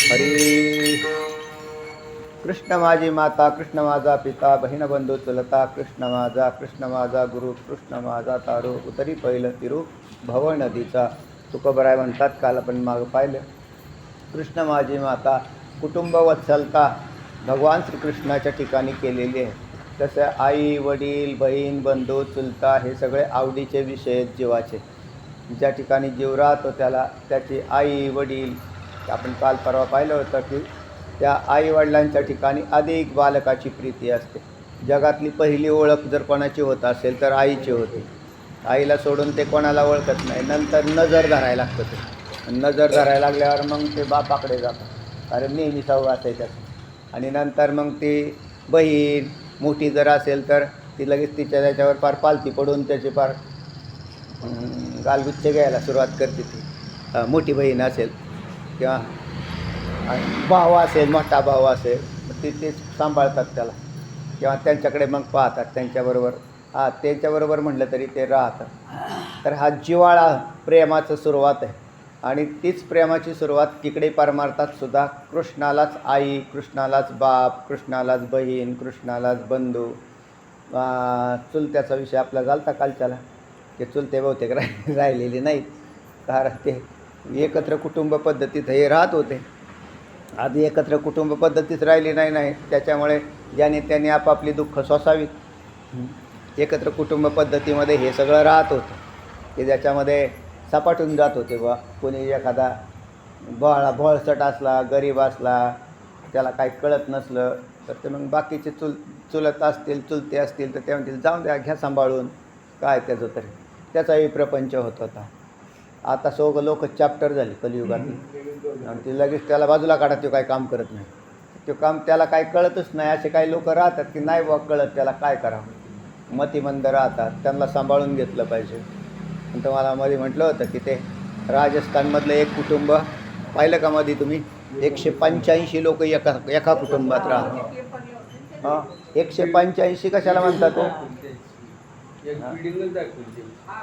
हरी। कृष्ण माझी माता कृष्ण माझा पिता बहीण बंधू चुलता कृष्ण माझा कृष्ण माझा गुरु कृष्ण माझा तारू उतरी पहिलं तिरू भव नदीचा तुकबराय म्हणतात काल आपण मागं पाहिलं. कृष्ण माझी माता कुटुंब वत्सलता भगवान श्रीकृष्णाच्या ठिकाणी केलेली आहे. तसं आई वडील बहीण बंधू चुलता हे सगळे आवडीचे विषय आहेत जीवाचे. ज्या ठिकाणी जीव राहतो त्याला त्याची आई वडील आपण काल परवा पाहिलं होतं की त्या आईवडिलांच्या ठिकाणी अधिक बालकाची प्रीती असते. जगातली पहिली ओळख जर कोणाची होत असेल तर आईची होती. आईला सोडून ते कोणाला ओळखत नाही. नंतर नजर धरायला लागतं ते. नजर धरायला लागल्यावर मग ते बापाकडे जातात. कारण नेहमी सहवास आहे त्याचा आणि नंतर मग ती बहीण मोठी जर असेल तर ती लगेच तिच्या त्याच्यावर फार पालती पडून त्याचे फार गालगुच्छ घ्यायला सुरुवात करते ती. मोठी बहीण असेल. किंवा आणि भाऊ असेल मोठा भाऊ असेल ते ते सांभाळतात त्याला. किंवा त्यांच्याकडे मग पाहतात त्यांच्याबरोबर. हा त्यांच्याबरोबर म्हटलं तरी ते राहतात. तर हा जिवाळा प्रेमाचं सुरुवात आहे. आणि तीच प्रेमाची सुरुवात तिकडे परमार्थात सुद्धा कृष्णालाच आई कृष्णालाच बाप कृष्णालाच बहीण कृष्णालाच बंधू. चुलत्याचा विषय आपला झालता कालच्याला. ते चुलते बहुतेक राहि राहिलेले नाहीत. कारण ते एकत्र कुटुंब पद्धतीत हे राहत होते. आधी एकत्र कुटुंब पद्धतीत राहिली नाही नाही. त्याच्यामुळे ज्याने त्यांनी आपापली दुःख सोसावीत एकत्र कुटुंब पद्धतीमध्ये हे सगळं राहत होतं. की ज्याच्यामध्ये सपाटून जात होते बा कोणी एखादा बळा भोळसट असला गरीब असला त्याला काही कळत नसलं तर ते मग बाकीचे चुल चुलत असतील चुलते असतील तर ते म्हणतील जाऊन द्या घ्या सांभाळून. काय त्याचं तरी. त्याचाही प्रपंच होत होता. आता सो लोक चॅप्टर झाले कलियुगात आणि ते लगेच त्याला बाजूला काढा तो काही काम करत नाही. ते काम त्याला काही कळतच नाही. असे काही लोक राहतात की नाही बा कळत त्याला काय करावं. मतिमंद राहतात. त्यांना सांभाळून घेतलं पाहिजे. आणि तुम्हाला मध्ये म्हटलं होतं की ते राजस्थानमधलं एक कुटुंब पाहिलं का मध्ये तुम्ही? एकशे पंच्याऐंशी लोक एका एका कुटुंबात राहतात. हां? एकशे पंच्याऐंशी कशाला म्हणतात तो?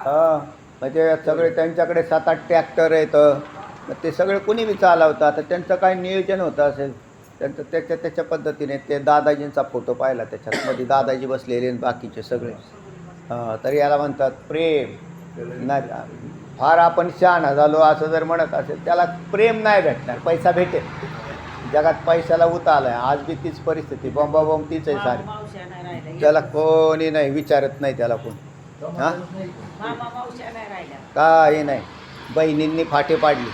हां. म्हणजे सगळे त्यांच्याकडे सात आठ ट्रॅक्टर येतं मग ते सगळे कुणी बी चालवतात. तर त्यांचं काय नियोजन होतं असेल त्यांचं त्याच्या त्याच्या पद्धतीने ते दादाजींचा फोटो पाहिला त्याच्यात. मध्ये दादाजी बसलेले बाकीचे सगळे. तर याला म्हणतात प्रेम नाही फार आपण शहाणा झालो असं जर म्हणत असेल त्याला प्रेम नाही भेटणार पैसा भेटेल. जगात पैशाला उताल आला आहे आज बी तीच परिस्थिती. बॉम्बा बॉम्ब तीच आहे सारी त्याला कोणी नाही विचारत नाही त्याला कोण. हां? काही नाही. बहिणींनी फाटे पाडले.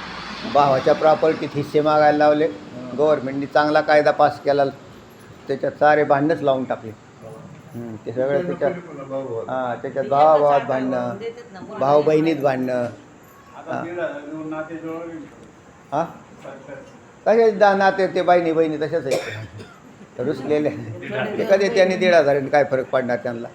भावाच्या प्रॉपर्टीत हिस्से मागायला लावले. गव्हर्नमेंटनी चांगला कायदा पास केला. त्याच्यात सारे भांडणंच लावून टाकले. ते सगळं त्याच्यात हां त्याच्यात भावाभावात भांडणं भाऊ बहिणीत भांडणं हां. कसे दा नाते ते बहिणी बहिणी तसेच आहेत. रुसलेले. ते कधी त्यांनी दीड हजारांनी काय फरक पडणार त्यांना?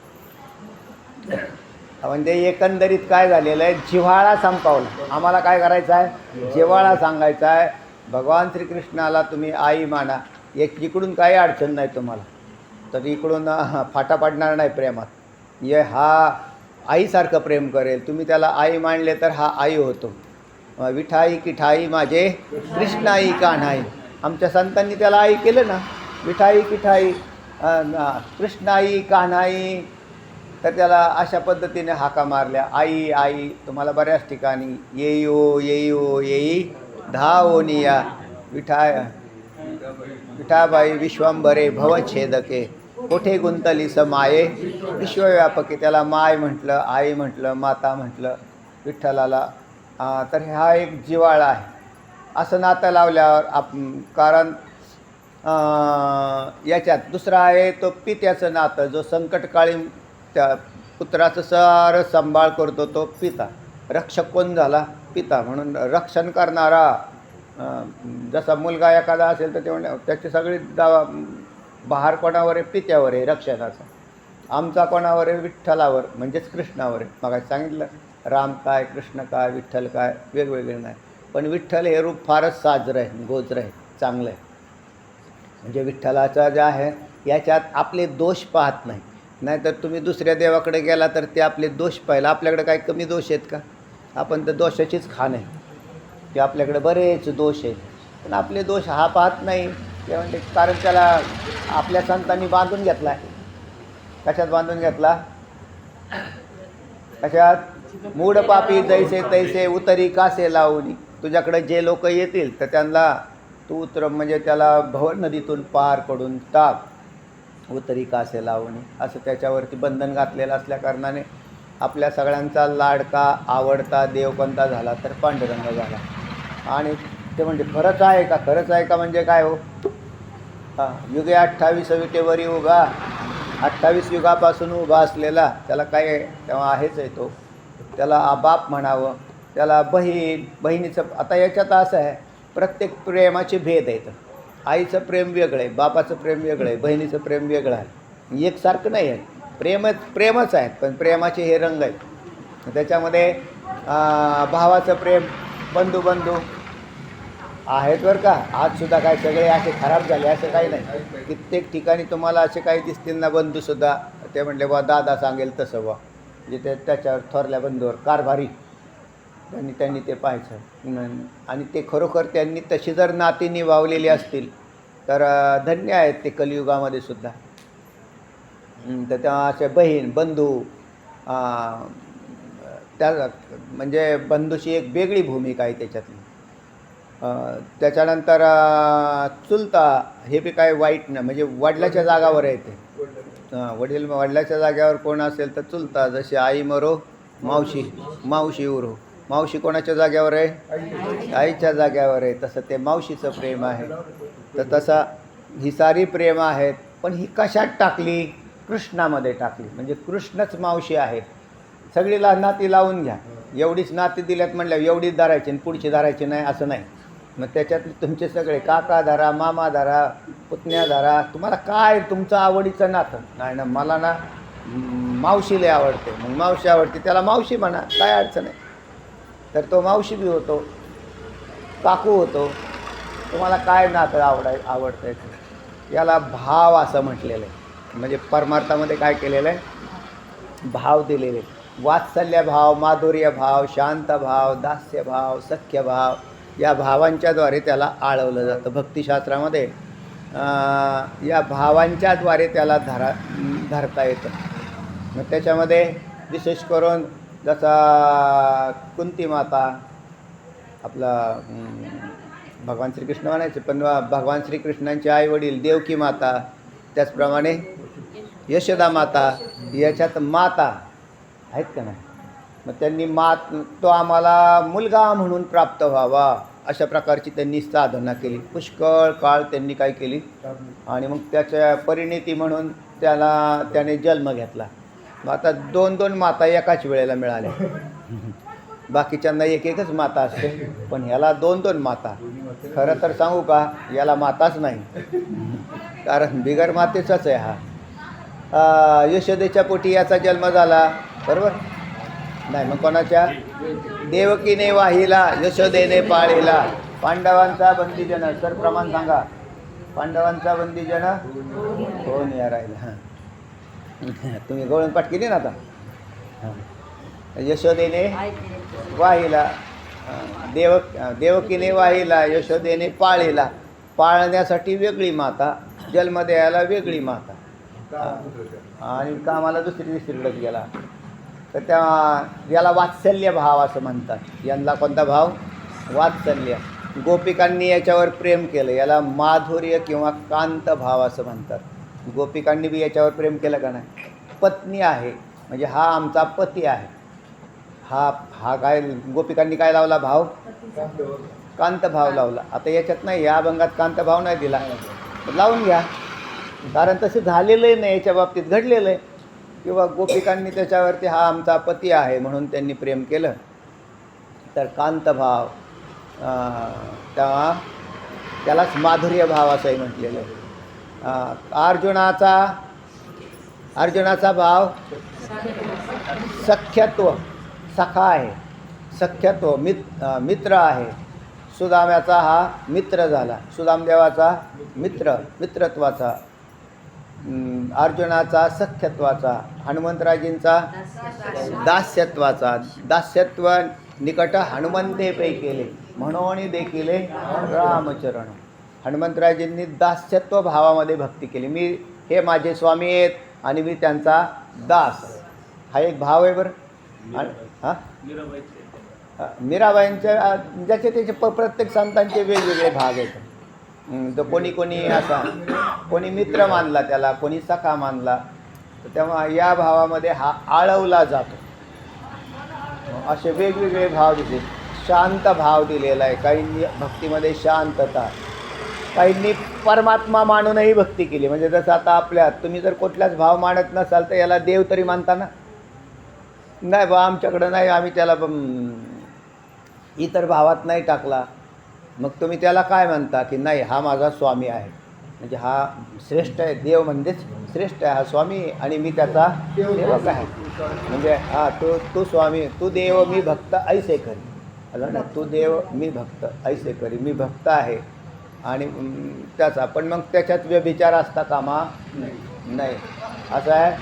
म्हणजे एकंदरीत काय झालेलं आहे? जिव्हाळा संपावला. आम्हाला काय करायचं आहे? जिव्हाळा सांगायचा आहे. भगवान श्रीकृष्णाला तुम्ही आई माना. एक इकडून काही अडचण नाही तुम्हाला. तर इकडून फाटा पडणार नाही प्रेमात. ये हा आईसारखं प्रेम करेल. तुम्ही त्याला आई मानले तर हा आई होतो. विठाई किठाई माझे कृष्णाई कान्हाई आमच्या संतांनी त्याला आई केलं ना. विठाई किठाई कृष्णाई कान्हाई तर त्याला अशा पद्धतीने हाका मारल्या. आई आई तुम्हाला बऱ्याच ठिकाणी येई ओ येई ओ येई धा ओनिया विठाय विठाबाई विश्वंभरे भवछेदके कोठे गुंतली स माये? विश्वव्यापके त्याला माय म्हटलं आई म्हटलं माता म्हटलं विठ्ठलाला. तर हा एक जिवाळा आहे. असं नातं लावल्यावर आप कारण याच्यात दुसरा आहे तो पित्याचं नातं जो संकटकाळी त्या पुत्राचं सारं सांभाळ करतो तो पिता. रक्षक कोण झाला? पिता. म्हणून रक्षण करणारा जसा मुलगा एखादा असेल तर ते म्हणजे त्याची सगळी दा बहार कोणावर आहे? पित्यावर आहे रक्षणाचा. आमचा कोणावर आहे? विठ्ठलावर म्हणजेच कृष्णावर आहे. मग सांगितलं? राम काय कृष्ण काय विठ्ठल काय? वेगवेगळे नाही. पण विठ्ठल हे रूप फारच साजरं आहे गोजरं आहे चांगलं आहे. म्हणजे विठ्ठलाचा जे आहे याच्यात आपले दोष पाहत नाही. नाहीतर तुम्ही दुसऱ्या देवाकडे गेला तर ते आपले दोष पाहिला. आपल्याकडे काय कमी दोष आहेत का? आपण तर दोषाचीच खाण आहे. की आपल्याकडे बरेच दोष आहेत. पण आपले दोष हा पाहत नाही. ते म्हणजे कारण त्याला आपल्या संतांनी बांधून घेतला आहे. कशात बांधून घेतला? कशात? मूड पापी जैसे तैसे उतरी कासे लावून तुझ्याकडे जे लोक येतील तर त्यांना तू उतर म्हणजे त्याला भवन नदीतून पार पडून टाक. उतरी कासे लावणी? असं त्याच्यावरती बंधन घातलेलं असल्या कारणाने आपल्या सगळ्यांचा लाडका आवडता देव कोणता झाला तर पांडुरंग झाला. आणि ते म्हणजे खरंच आहे का? खरंच आहे का म्हणजे काय हो? हां युगे अठ्ठावीस विटेवरी उभा अठ्ठावीस युगापासून उभा असलेला त्याला काय आहे? तेव्हा आहेच आहे तो. त्याला आबाप बाप म्हणावं त्याला बहीण बहिणीचं आता याच्यात असं आहे प्रत्येक प्रेमाचे भेद आहेत. आईचं प्रेम वेगळं आहे बापाचं प्रेम वेगळं आहे बहिणीचं प्रेम वेगळं आहे. एकसारखं नाही आहे. प्रेमच प्रेमच आहेत पण प्रेमाचे हे रंग आहेत. त्याच्यामध्ये भावाचं प्रेम बंधू बंधू आहेत बरं का. आजसुद्धा काय सगळे असे खराब झाले असं काही नाही. कित्येक ठिकाणी तुम्हाला असे काही दिसतील ना बंधूसुद्धा. ते म्हणले बा दादा सांगेल तसं बा जिथे त्याच्यावर थोरल्या बंधूवर कारभारी. आणि त्यांनी ते पाहायचं. आणि ते खरोखर त्यांनी तशी जर नाती निभावलेली असतील तर धन्य आहेत ते कलियुगामध्ये सुद्धा. तर त्या असे बहीण बंधू त्या म्हणजे बंधूची एक वेगळी भूमिका आहे त्याच्यातली. त्याच्यानंतर चुलता हे बी काय वाईट नाही म्हणजे वडिलाच्या जागावर आहे ते. वडील वडिलाच्या जाग्यावर कोण असेल तर चुलता जशी आई मरो मावशी मावशी उरो. मावशी कोणाच्या जाग्यावर आहे? आईच्या जाग्यावर आहे. तसं ते मावशीचं प्रेम आहे. तर तसा ही सारी प्रेम आहेत. पण ही कशात टाकली? कृष्णामध्ये टाकली. म्हणजे कृष्णच मावशी आहे. सगळी ला नाती लावून घ्या. एवढीच नाती दिल्यात म्हणल्या एवढीच धरायची आणि पुढची धरायची नाही असं नाही. मग त्याच्यातले तुमचे सगळे काका धरा मामा धरा पुतण्या धरा. तुम्हाला काय तुमचं आवडीचं नातं? नाही ना मला ना म, मावशीला आवडते. मग मावशी आवडते त्याला मावशी म्हणा. काय अडचण आहे? तर तो मावशी बी होतो काकू होतो. तुम्हाला काय नातं आवडाय आवडतं आहे याला भाव असं म्हटलेलं आहे म्हणजे परमार्थामध्ये काय केलेलं आहे भाव दिलेले. वात्सल्य भाव माधुर्य भाव शांत भाव दास्य भाव सख्य भाव या भावांच्याद्वारे त्याला आळवलं जातं. भक्तिशास्त्रामध्ये या भावांच्याद्वारे त्याला धरा धरता येतं. मग त्याच्यामध्ये विशेष करून जसा कुंती माता आपला भगवान श्रीकृष्ण म्हणायचे पण भगवान श्रीकृष्णांचे आई वडील देवकी माता त्याचप्रमाणे यशोदा माता याच्यात माता आहेत का नाही? मग त्यांनी मात तो आम्हाला मुलगा म्हणून प्राप्त व्हावा अशा प्रकारची त्यांनी साधना केली. पुष्कळ काळ त्यांनी काय केली? आणि मग त्याच्या परिणिती म्हणून त्याला त्याने जन्म घेतला. मग आता दोन दोन माता एकाच वेळेला मिळाल्या. बाकीच्यांना एक एकच माता असते. पण ह्याला दोन दोन माता. खरं तर सांगू का याला माताच नाही. कारण बिगर मातेचाच आहे हा. यशोदेच्या पोटी याचा जन्म झाला. बरोबर? नाही मग कोणाच्या? देवकीने वाहिला यशोदेने पाळीला. पांडवांचा बंदीजन सर प्रमाण सांगा. पांडवांचा बंदीजन कोण या राहिला? हां तुम्ही गवळण पाठ केली ना आता? हां. यशोदेने वाहिला. देव देवकीने वाहिला यशोदेने पाळीला. पाळण्यासाठी वेगळी माता जन्म द्यायला वेगळी माता. आणि कामाला दुसरी दुसरीकडे गेला. तर त्या याला वात्सल्य भाव असं म्हणतात. यांना कोणता भाव? वात्सल्य. गोपिकांनी याच्यावर प्रेम केलं. याला माधुर्य किंवा कांत भाव असं म्हणतात. गोपिकांनी बी याच्यावर प्रेम केलं का नाही? पत्नी आहे. म्हणजे हा आमचा पती आहे. हा हा काय गोपिकांनी काय लावला भाव? कांत भाव लावला. आता याच्यात नाही या अभंगात कांत भाव नाही दिला. लावून घ्या. कारण तसं झालेलं नाही याच्या बाबतीत घडलेलं आहे किंवा गोपिकांनी त्याच्यावरती हा आमचा पती आहे म्हणून त्यांनी प्रेम केलं. तर कांतभाव त्या तेव्हा त्यालाच माधुर्य भाव असंही म्हटलेलं आहे. अर्जुनाचा अर्जुनाचा भाव सख्यत्व सखा आहे. सख्यत्व मित मित्र आहे. सुदाम्याचा हा मित्र झाला. सुदामदेवाचा मित्र मित्रत्वाचा. अर्जुनाचा सख्यत्वाचा. हनुमंतराजींचा दास्यत्वाचा. दास्यत्व निकट हनुमंते केले. म्हणून देखील रामचरण. हनुमंतरायजींनी दास्यत्व भावामध्ये भक्ती केली. मी हे माझे स्वामी आहेत आणि मी त्यांचा दास. हा एक भाव आहे बरं. हां? मीराबाईंच्या ज्याचे त्याचे प प्रत्येक संतांचे वेगवेगळे भाग आहेत. तर कोणी कोणी असा कोणी मित्र मानला त्याला कोणी सखा मानला तर तेव्हा या भावामध्ये हा आळवला जातो. असे वेगवेगळे भाव दिले. शांत भाव दिलेला आहे. काहींनी भक्तीमध्ये शांतता. काहींनी परमात्मा मानूनही भक्ती केली. म्हणजे जसं आता आपल्या तुम्ही जर कुठलाच भाव मानत नसाल तर याला देव तरी मानता ना नाही बा आमच्याकडं नाही. आम्ही त्याला इतर भावात नाही टाकला. मग तुम्ही त्याला काय म्हणता की नाही हा माझा स्वामी आहे. म्हणजे हा श्रेष्ठ आहे. देव म्हणजेच श्रेष्ठ आहे. हा स्वामी आणि मी त्याचा सेवक आहे. म्हणजे हा तू तू स्वामी तू देव मी भक्त ऐसे करी. ना तू देव मी भक्त ऐसे करी. मी भक्त आहे. आणि त्याचा पण मग त्याच्यात व्यभिचार असता कामा? नाही. असं आहे?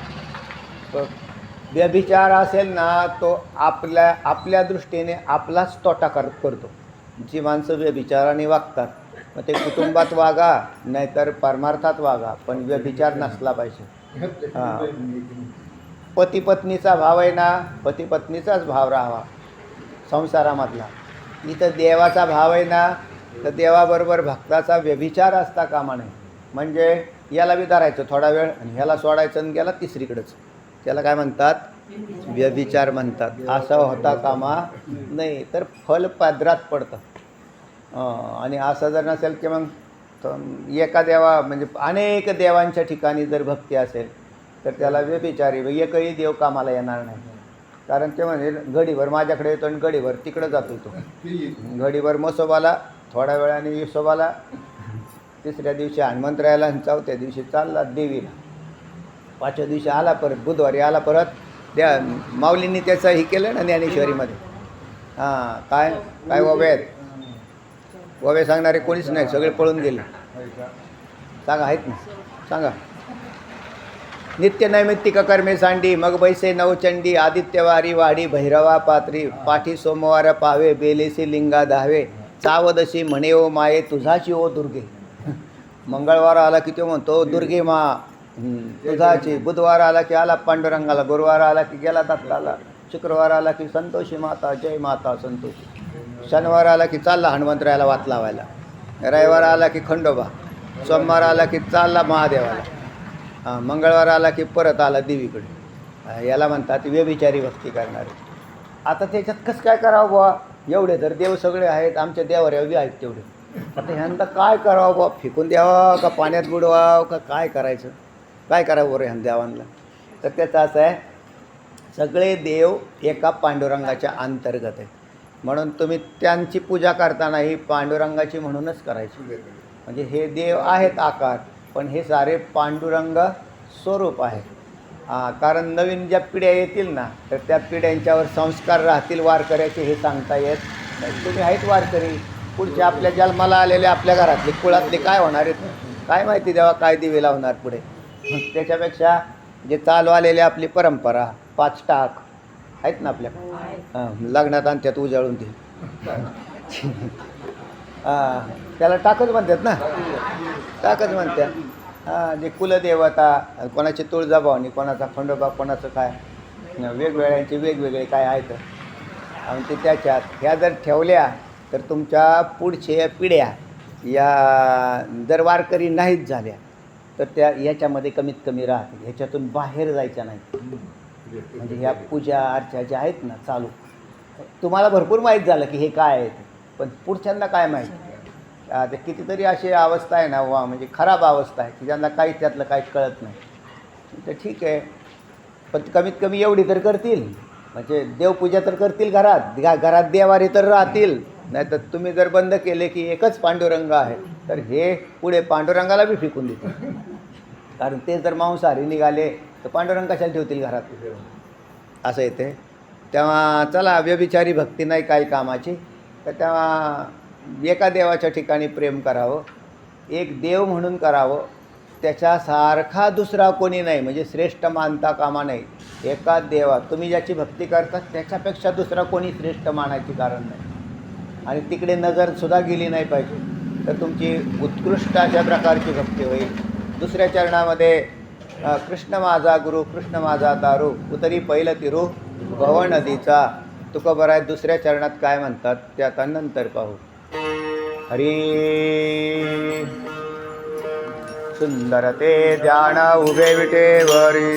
व्यभिचार असेल ना तो आपल्या आपल्या दृष्टीने आपलाच तोटा कर करतो. जी माणसं व्यभिचाराने वागतात मग ते कुटुंबात वागा नाहीतर परमार्थात वागा पण व्यभिचार नसला पाहिजे. हां. पती पत्नीचा भाव आहे ना पती पत्नीचाच भाव राहावा संसारामधला. इथं देवाचा भाव आहे ना तर देवाबरोबर भक्ताचा व्यभिचार असता कामा नये. म्हणजे याला बी थोडा वेळ आणि ह्याला सोडायचं आणि गेला तिसरीकडंच. त्याला काय म्हणतात? व्यभिचार म्हणतात. असं होता कामा नाही तर फल पाद्रात पडतं. आणि असं जर नसेल की मग एका देवा म्हणजे अनेक देवांच्या ठिकाणी जर भक्ती असेल तर त्याला व्यभिचारी एकही देव कामाला येणार नाही. कारण ते म्हणजे घडीभर माझ्याकडे येतो आणि घडीभर तिकडं जातो तो. घडीभर मसोबाला थोड्या वेळाने युसोबाला तिसऱ्या दिवशी हनुमंतरायाला आणि चौथ्या दिवशी चालला देवीला. पाचव्या दिवशी आला परत बुधवारी आला परत. त्या माऊलींनी त्याचं हे केलं ना ज्ञानेश्वरीमध्ये. हां काय काय ववे आहेत? ववे सांगणारे कोणीच नाही सगळे पळून गेले. सांगा आहेत ना? सांगा. नित्य नैमित्तिक कर्मे सांडी मग बैसे नवचंडी आदित्यवारी वाडी भैरवा पात्री पाठी सोमवार पावे बेलेसी लिंगा धावे. सावदशी म्हणे ओ माये तुझाची ओ दुर्गे. मंगळवार आला की तो म्हणतो दुर्गे मा तुझाची. बुधवार आला की आला पांडुरंगाला. गुरुवार आला की गेला दत्ताला. शुक्रवार आला की संतोषी माता जय माता संतोषी. शनिवार आला की चालला हनुमंतरायाला वात लावायला. रविवार आला की खंडोबा. सोमवार आला की चालला महादेवाला. मंगळवार आला की परत आला देवीकडे. याला म्हणतात व्यभिचारी भक्ती करणारे. आता त्याच्यात कसं काय करावं बुवा? एवढे तर देव सगळे आहेत आमच्या देवाऱ्या बी आहेत तेवढे. आता ह्यांना काय करावं बुवा? फेकून द्यावं का पाण्यात बुडवावं का काय करायचं? काय करावं बरं ह्या देवांना? तर त्याचं असं आहे सगळे देव एका पांडुरंगाच्या अंतर्गत आहेत. म्हणून तुम्ही त्यांची पूजा करताना ही पांडुरंगाची म्हणूनच करायची. म्हणजे हे देव आहेत आकार पण हे सारे पांडुरंग स्वरूप आहे कारण नवीन ज्या पिढ्या येतील ना तर त्या पिढ्यांच्यावर संस्कार राहतील वारकऱ्याचे हे सांगता येत तुम्ही आहेत वारकरी. पुढचे आपल्या जन्माला आलेले आपल्या घरातले कुळातले काय होणार आहेत? काय माहिती द्यावा काय दिवे लावणार पुढे? त्याच्यापेक्षा जे चालू आलेले आपली परंपरा पाच टाक आहेत ना आपल्या? हां लग्नात आणतात उजाळून ते हां त्याला टाकच म्हणतात ना? टाकच म्हणतात. हां जे कुलदेवता कोणाची तुळजाभवानी कोणाचा खंडोबा कोणाचं काय? वेगवेगळ्यांचे वेगवेगळे काय आहेत. आणि ते त्याच्यात ह्या जर ठेवल्या तर तुमच्या पुढच्या पिढ्या या जर वारकरी नाहीच झाल्या तर त्या याच्यामध्ये कमीत कमी राहतील. ह्याच्यातून बाहेर जायच्या नाहीत. म्हणजे ह्या पूजा अर्चा ज्या आहेत ना चालू. तुम्हाला भरपूर माहीत झालं की हे काय आहे ते. पण पुढच्यांना काय माहीत? ते कितीतरी अशी अवस्था आहे ना वा म्हणजे खराब अवस्था आहे की ज्यांना काहीच त्यातलं काही कळत नाही. तर ठीक आहे. पण कमीत कमी एवढी तर करतील. म्हणजे देवपूजा तर करतील घरात. घरात देवारी तर राहतील. नाही तर तुम्ही जर बंद केले की एकच पांडुरंग आहे तर हे पुढे पांडुरंगाला बी फेकून देतील. कारण ते जर मांसाहारी निघाले तर पांडुरंग कशाला ठेवतील घरात? असं येते तेव्हा चला व्यभिचारी भक्ती नाही काही कामाची. तर तेव्हा एका देवाच्या ठिकाणी प्रेम करावं एक देव म्हणून करावं त्याच्यासारखा दुसरा कोणी नाही म्हणजे श्रेष्ठ मानता कामा नाही एका देवा तुम्ही ज्याची भक्ती करता त्याच्यापेक्षा दुसरा कोणी श्रेष्ठ मानायची कारण नाही. आणि तिकडे नजरसुद्धा गेली नाही पाहिजे. तर तुमची उत्कृष्ट अशा प्रकारची भक्ती होईल. दुसऱ्या चरणामध्ये कृष्ण माझा गुरु कृष्ण माझा दारू उतरी पहिलं तिरू भव नदीचा. तुका बरं आहे दुसऱ्या चरणात काय म्हणतात ते आता नंतर पाहू. हरी। सुंदर ते ध्यान उभे विटेवरी।